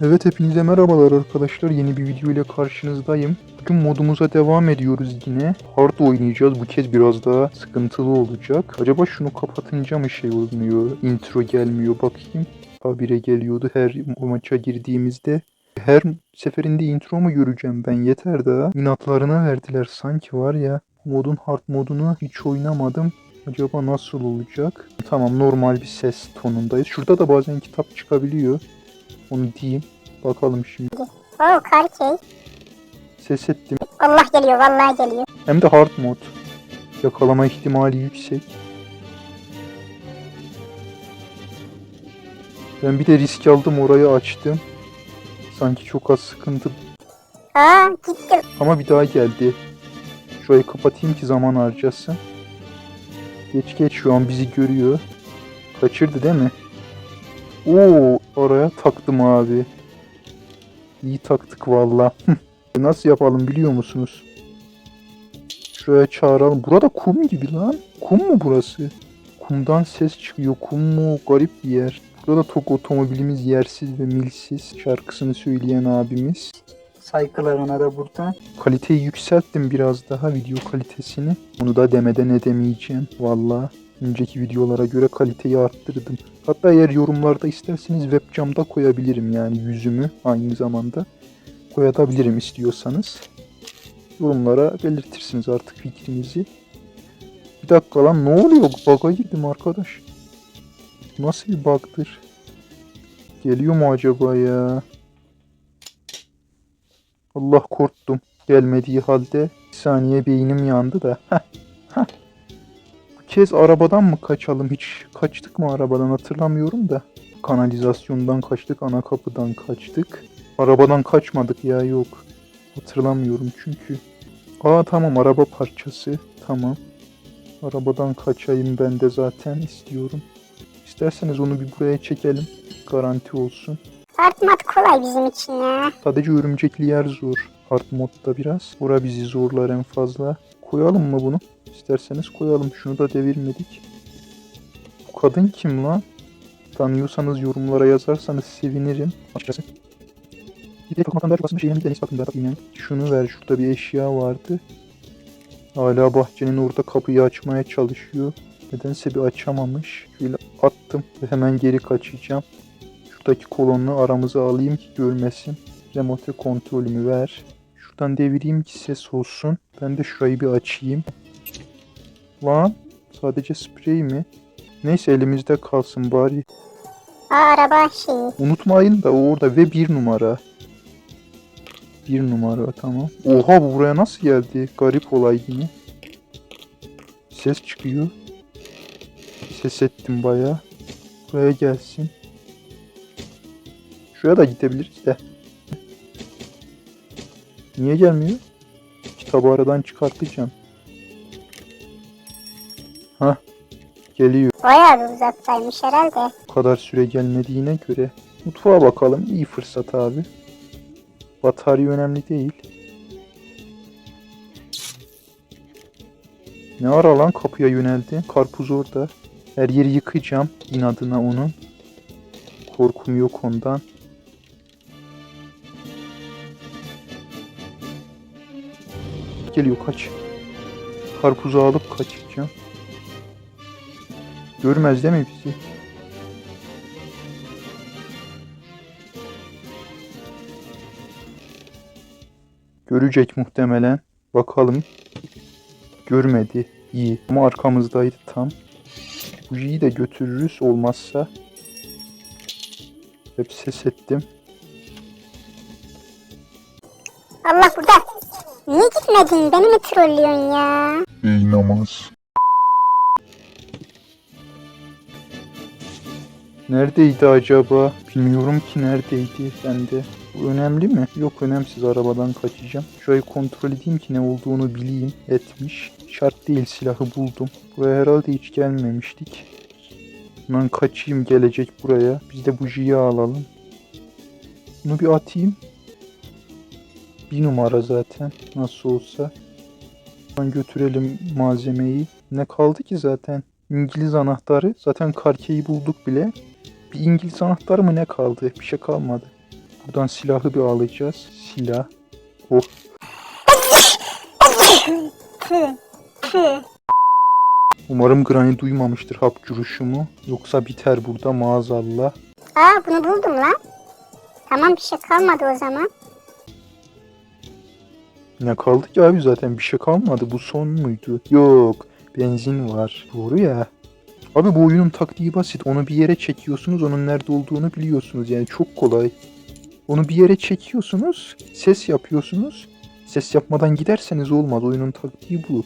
Evet hepinize merhabalar arkadaşlar. Yeni bir video ile karşınızdayım. Bugün modumuza devam ediyoruz yine. Hard oynayacağız. Bu kez biraz daha sıkıntılı olacak. Acaba şunu kapatınca mı şey olmuyor? Intro gelmiyor bakayım. Habire geliyordu her maça girdiğimizde. Her seferinde intro mu göreceğim ben yeter daha. İnatlarına verdiler sanki var ya. Modun hard modunu hiç oynamadım. Acaba nasıl olacak? Tamam normal bir ses tonundayız. Şurada da bazen kitap çıkabiliyor. Onu diyeyim. Bakalım şimdi. Oo Karkey. Ses ettim. Allah geliyor vallahi geliyor. Hem de hard mod. Yakalama ihtimali yüksek. Ben bir de risk aldım orayı açtım. Sanki çok az sıkıntı Aa gittim. ama bir daha geldi. Şurayı kapatayım ki zaman harcasın. Geç geç şu an bizi görüyor. Kaçırdı değil mi? Oo oraya taktım abi. İyi taktık valla. Nasıl yapalım biliyor musunuz? Şuraya çağıralım. Burada kum gibi lan. Kum mu burası? Kumdan ses çıkıyor. Kum mu? Garip bir yer. Burada tok otomobilimiz yersiz ve milsiz. Şarkısını söyleyen abimiz. Saygılarına da burada. Kaliteyi yükselttim biraz daha video kalitesini. Bunu da demeden edemeyeceğim. Valla önceki videolara göre kaliteyi arttırdım. Hatta eğer yorumlarda isterseniz webcamda koyabilirim yani yüzümü aynı zamanda. Koyabilirim istiyorsanız. Yorumlara belirtirsiniz artık fikrinizi. Bir dakika lan ne oluyor? Bug'a girdim arkadaş. Nasıl bir bug'dır? Geliyor mu acaba ya? Allah korktum. Gelmediği halde bir saniye beynim yandı da. Kez arabadan mı kaçalım? Hiç kaçtık mı arabadan hatırlamıyorum da. Kanalizasyondan kaçtık, ana kapıdan kaçtık. Arabadan kaçmadık ya yok. Hatırlamıyorum çünkü. Aa tamam araba parçası. Tamam. Arabadan kaçayım ben de zaten istiyorum. İsterseniz onu bir buraya çekelim. Garanti olsun. Artmat kolay bizim için ya. Sadece örümcekli yer zor. Hard modda biraz. Bura bizi zorlar en fazla. Koyalım mı bunu? İsterseniz koyalım. Şunu da devirmedik. Bu kadın kim lan? Tanıyorsanız yorumlara yazarsanız sevinirim. Açıkçası. Bir de bakmaktan daha çok aslında şeyine bir de neyse bakın daha bakayım yani. Şunu ver. Şurada bir eşya vardı. Hala bahçenin orada kapıyı açmaya çalışıyor. Nedense bir açamamış. Şöyle attım ve hemen geri kaçacağım. Şuradaki kolonunu aramıza alayım ki görmesin. Remote kontrolümü ver. Şuradan devireyim ki ses olsun. Ben de şurayı bir açayım. Lan sadece sprey mi? Neyse elimizde kalsın bari. Aa araba şeyi. Unutmayın da o orada ve bir numara. Bir numara tamam. Oha bu buraya nasıl geldi? Garip olay yine. Ses çıkıyor. Ses ettim baya. Buraya gelsin. Şuraya da gidebiliriz de. Niye gelmiyor? Kitabı aradan çıkartacağım. Hah. Geliyor. Bayağı bir uzaktaymış herhalde. Bu kadar süre gelmediğine göre. Mutfağa bakalım. İyi fırsat abi. Batarya önemli değil. Ne ara lan kapıya yöneldi? Karpuz orada. Her yeri yıkayacağım inadına onun. Korkum yok ondan. Geliyor kaç. Karpuzu alıp kaçacağım. Görmez değil mi bizi? Görecek muhtemelen. Bakalım. Görmedi. İyi. Ama arkamızdaydı tam. Bujiyi de götürürüz olmazsa. Hep ses ettim. Allah burada. Niye gitmedin? Beni mi trollüyorsun ya? İyi namaz. Neredeydi acaba? Bilmiyorum ki neredeydi bende. Bu önemli mi? Yok önemsiz arabadan kaçacağım. Şurayı kontrol edeyim ki ne olduğunu bileyim. Etmiş. Şart değil silahı buldum. Buraya herhalde hiç gelmemiştik. Ben kaçayım gelecek buraya. Biz de bujiyi alalım. Bunu bir atayım. Bir numara zaten. Nasıl olsa. Buradan götürelim malzemeyi. Ne kaldı ki zaten? İngiliz anahtarı. Zaten karkeyi bulduk bile. Bir İngiliz anahtarı mı ne kaldı? Bir şey kalmadı. Buradan silahı bir alacağız. Silah. Oh. Umarım Granny duymamıştır hapşuruşumu. Yoksa biter burada maazallah. Aa bunu buldum lan. Tamam bir şey kalmadı o zaman. Ne kaldı ki abi zaten bir şey kalmadı. Bu son muydu? Yok. Benzin var. Doğru ya. Abi bu oyunun taktiği basit. Onu bir yere çekiyorsunuz. Onun nerede olduğunu biliyorsunuz. Yani çok kolay. Onu bir yere çekiyorsunuz. Ses yapıyorsunuz. Ses yapmadan giderseniz olmaz. Oyunun taktiği bu.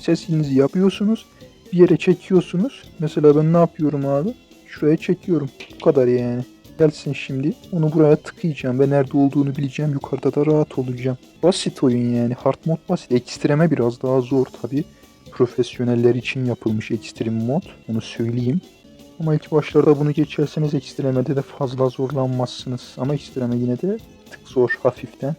Sesinizi yapıyorsunuz. Bir yere çekiyorsunuz. Mesela ben ne yapıyorum abi? Şuraya çekiyorum. Bu kadar yani. Gelsin şimdi. Onu buraya tıkayacağım ve nerede olduğunu bileceğim. Yukarıda da rahat olacağım. Basit oyun yani. Hard mod basit. Ekstreme biraz daha zor tabi. Profesyoneller için yapılmış ekstrem mod. Onu söyleyeyim. Ama ilk başlarda bunu geçerseniz ekstremede de fazla zorlanmazsınız. Ama ekstreme yine de tık zor hafiften.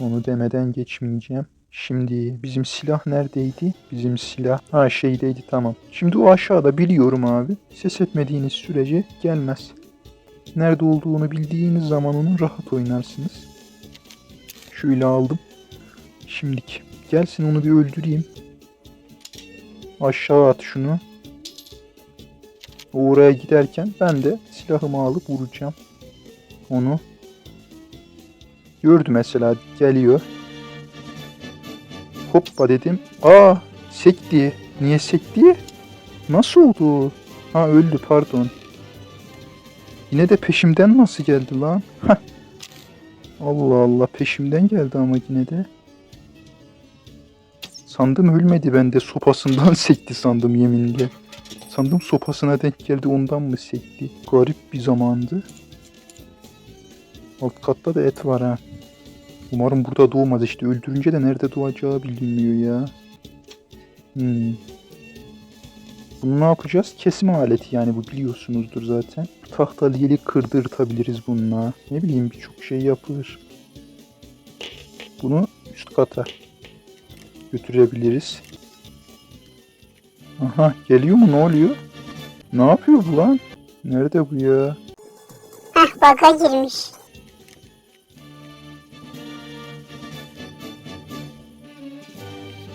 Onu demeden geçmeyeceğim. Şimdi bizim silah neredeydi? Bizim silah ha şeydeydi tamam. Şimdi o aşağıda biliyorum abi. Ses etmediğiniz sürece gelmez. Nerede olduğunu bildiğiniz zaman onu rahat oynarsınız. Şöyle aldım. Şimdiki. Gelsin onu bir öldüreyim. Aşağı at şunu. Oraya giderken ben de silahımı alıp vuracağım. Onu. Gördü mesela geliyor. Hoppa dedim. Aa sekti. Niye sekti? Nasıl oldu? Ha öldü pardon. Yine de peşimden nasıl geldi lan? Allah Allah peşimden geldi ama yine de. Sandım ölmedi ben de sopasından sekti sandım yeminle. Sandım sopasına denk geldi ondan mı sekti? Garip bir zamandı. Alt katta da et var ha. Umarım burada doğmaz işte öldürünce de nerede doğacağı bilinmiyor ya. Hmm. Bunu ne yapacağız? Kesme aleti yani bu biliyorsunuzdur zaten. Tahta liyeli kırdırtabiliriz bununla. Ne bileyim birçok şey yapılır. Bunu üst kata götürebiliriz. Aha geliyor mu ne oluyor? Ne yapıyor bu lan? Nerede bu ya? Heh baga girmiş.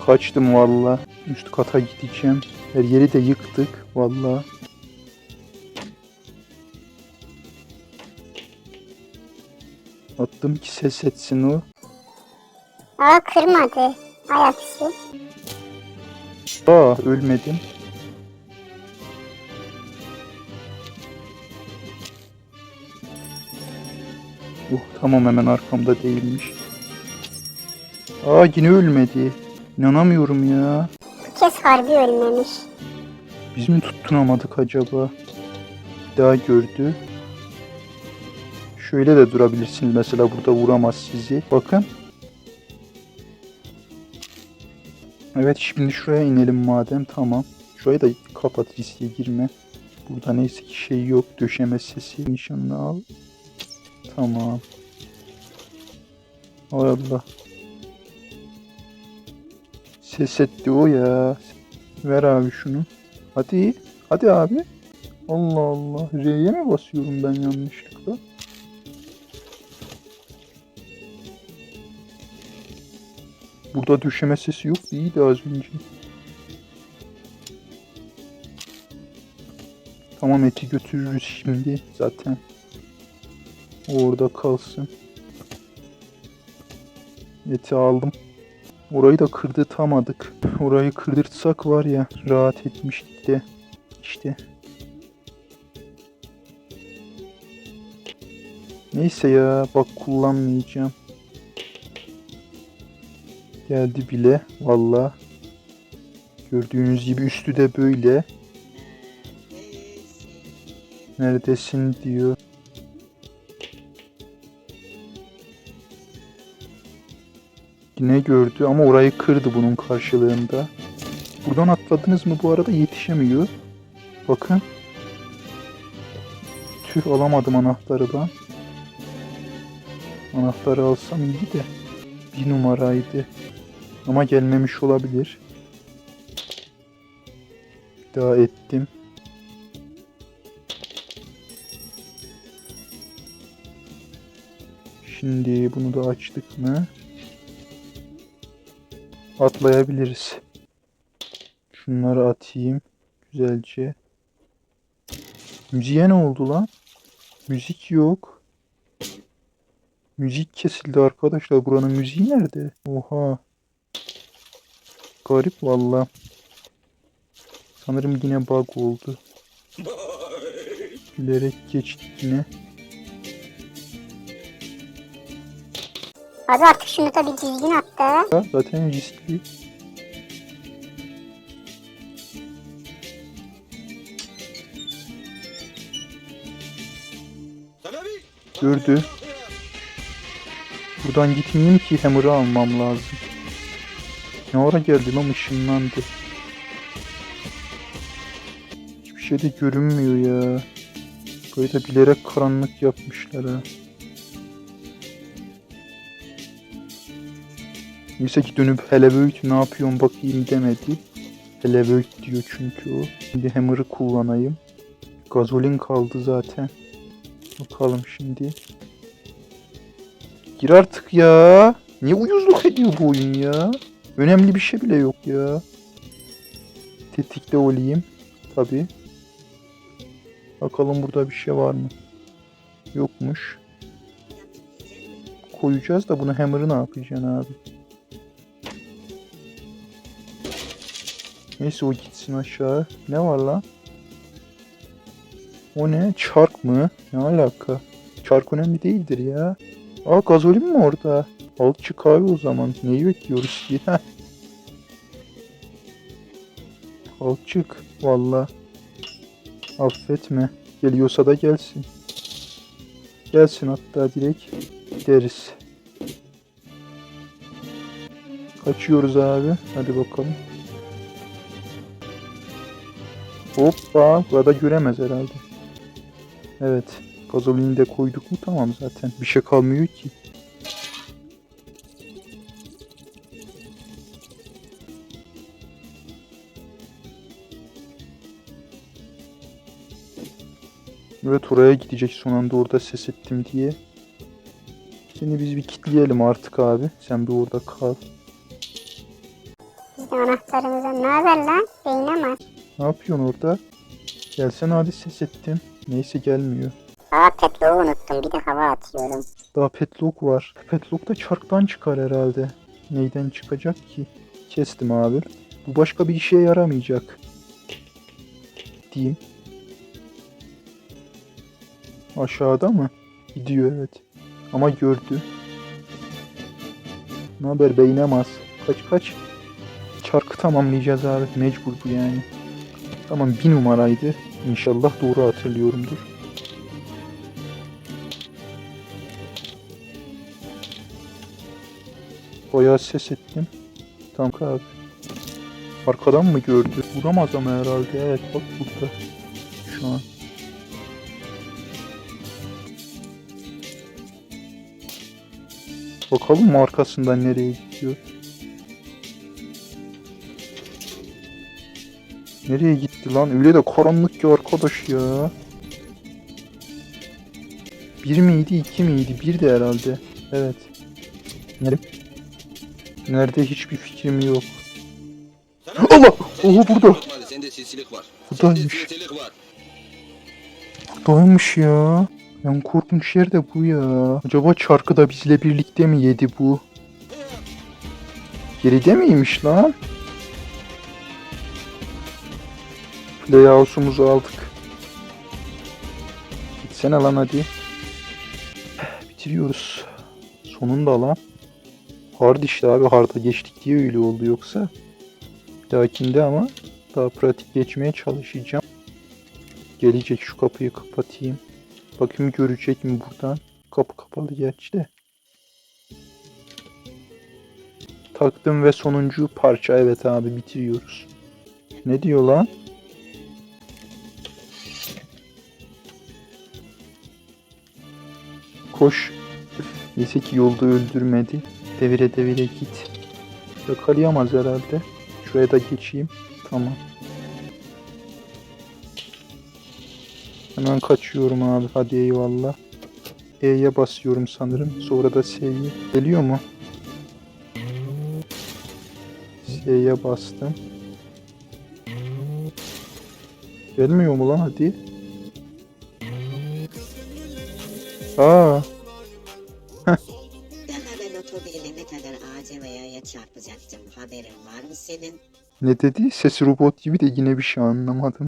Kaçtım valla. Üst kata gideceğim. Her yeri de yıktık valla. Attım ki ses etsin o. Aa kırmadı. Ayaksi. Aa ölmedim. Uh tamam hemen arkamda değilmiş. Aa yine ölmedi. İnanamıyorum ya. Bu kez harbi ölmemiş. Biz mi tuttunamadık acaba? Bir daha gördü. Şöyle de durabilirsiniz mesela burada vuramaz sizi. Bakın. Evet şimdi şuraya inelim madem tamam. Şurayı da kapat riske girme. Burada neyse ki şey yok. Döşeme sesi. Nişanını al. Tamam. Hay Allah. Ses etti o ya. Ver abi şunu. Hadi. Hadi abi. Allah Allah. R'ye mi basıyorum ben yanlışlıkla? Burada düşeme sesi yok. İyiydi az önce. Tamam eti götürürüz şimdi zaten. Orada kalsın. Eti aldım. Orayı da kırdırtamadık. Orayı kırdırtsak var ya rahat etmiştik de. İşte. Neyse ya bak kullanmayacağım. Geldi bile valla. Gördüğünüz gibi üstü de böyle. Neredesin diyor. Yine gördü ama orayı kırdı bunun karşılığında. Buradan atladınız mı bu arada yetişemiyor. Bakın. Tüh alamadım anahtarı da. Anahtarı alsam iyiydi de. Bir numaraydı. Ama gelmemiş olabilir. Bir daha ettim. Şimdi bunu da açtık mı? Atlayabiliriz. Şunları atayım. Güzelce. Müziğe ne oldu lan? Müzik yok. Müzik kesildi arkadaşlar. Buranın müziği nerede? Oha. Garip valla. Sanırım yine bug oldu. Bilerek geçtik yine. Hadi artık şunu da bir düzgün at da. Ya zaten riskli. Gördü. Buradan gitmeyeyim ki hammer'ı almam lazım. Ne ara geldi lan ışınlandı. Hiçbir şey de görünmüyor ya. Böyle de bilerek karanlık yapmışlar ha. Neyse ki dönüp hele büyük ne yapıyorsun bakayım demedi. Hele büyük diyor çünkü o. Şimdi hammer'ı kullanayım. Gazolin kaldı zaten. Bakalım şimdi. Gir artık ya. Niye uyuzluk ediyor bu oyun ya? Önemli bir şey bile yok ya. Tetikte olayım. Tabi. Bakalım burada bir şey var mı? Yokmuş. Koyacağız da bunu hammer'ı ne yapacaksın abi? Neyse o gitsin aşağı. Ne var lan? O ne? Çark mı? Ne alaka? Çark önemli değildir ya. Aa gazolin mi orada? Al çık abi o zaman. Neyi bekliyoruz ki? Heh. Al çık. Valla. Affetme. Geliyorsa da gelsin. Gelsin hatta direkt gideriz. Kaçıyoruz abi. Hadi bakalım. Hoppa. Burada göremez herhalde. Evet. Gazolini de koyduk mu tamam zaten. Bir şey kalmıyor ki. Evet oraya gidecek son anda orada ses ettim diye. Seni biz bir kitleyelim artık abi. Sen bir orada kal. Biz de anahtarımıza ne haber lan? Beyne mi? Ne yapıyorsun orada? Gelsene hadi ses ettim. Neyse gelmiyor. Aa petloğu unuttum bir de hava atıyorum. Daha petlock var. Petlock da çarktan çıkar herhalde. Neyden çıkacak ki? Kestim abi. Bu başka bir işe yaramayacak. Diyeyim. Aşağıda mı? Gidiyor evet. Ama gördü. Ne haber beyinemez. Kaç kaç. Çarkı tamamlayacağız abi. Mecbur bu yani. Tamam bir numaraydı. İnşallah doğru hatırlıyorumdur. Bayağı ses ettim. Tamam abi. Arkadan mı gördü? Vuramaz ama herhalde. Evet bak burada. Şu an. Bakalım mı arkasından nereye gidiyor? Nereye gitti lan? Öyle de karanlık ki arkadaş ya. Bir miydi iki miydi? Bir de herhalde. Evet. Nerede? Nerede hiçbir fikrim yok. Allah! Oha burada. Sende sinsilik var. Buradaymış. Buradaymış ya. En korkunç yer de bu ya. Acaba çarkı da bizle birlikte mi yedi bu? Geride miymiş lan? Playhouse'umuzu aldık. Gitsene lan hadi. Bitiriyoruz. Sonunda lan. Hard işte abi hard'a geçtik diye öyle oldu yoksa. Bir ama daha pratik geçmeye çalışacağım. Gelecek şu kapıyı kapatayım. Bakayım görecek mi buradan. Kapı kapalı gerçi de. Taktım ve sonuncu parça evet abi bitiriyoruz. Ne diyor lan? Koş. Neyse ki yolda öldürmedi. Devire devire git. Yakalayamaz herhalde. Şuraya da geçeyim. Tamam. Hemen kaçıyorum abi. Hadi eyvallah. E'ye basıyorum sanırım. Sonra da S'yi. Geliyor mu? S'ye bastım. Gelmiyor mu lan hadi? Aa, ne dedi? Sesi robot gibi de yine bir şey anlamadım.